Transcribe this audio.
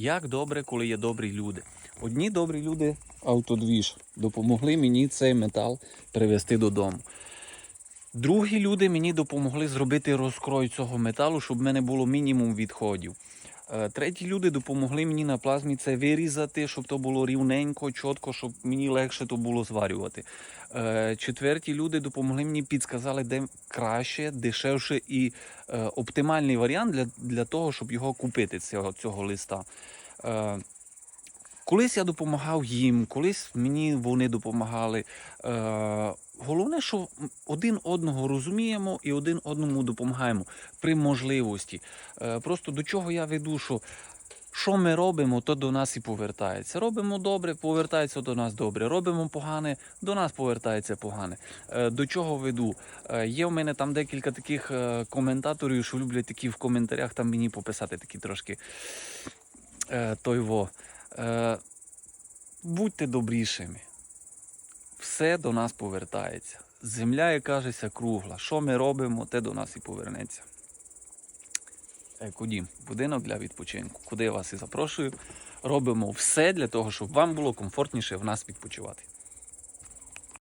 Як добре, коли є добрі люди. Одні добрі люди, автодвіж, допомогли мені цей метал привезти додому. Другі люди мені допомогли зробити розкрой цього металу, щоб в мене було мінімум відходів. Е, Треті люди допомогли мені на плазмі це вирізати, щоб то було рівненько, чітко, щоб мені легше то було зварювати. Е, Четверті люди допомогли мені, підсказали, де краще, дешевше і е, оптимальний варіант для, для того, щоб його купити, цього, цього листа. Колись я допомагав їм, колись мені вони допомагали. Е, головне, що один одного розуміємо і один одному допомагаємо при можливості. Е, просто до чого я веду, що що ми робимо, то до нас і повертається. Робимо добре, повертається до нас добре. Робимо погане, до нас повертається погане. Е, До чого веду? Е, Є в мене там декілька таких е, коментаторів, що люблять такі в коментарях там мені пописати такі трошки той во. Е, Будьте добрішими. Все до нас повертається. Земля, як кажеться, кругла. Що ми робимо, те до нас і повернеться. Екодім, будинок для відпочинку, куди я вас і запрошую. Робимо все для того, щоб вам було комфортніше в нас відпочивати.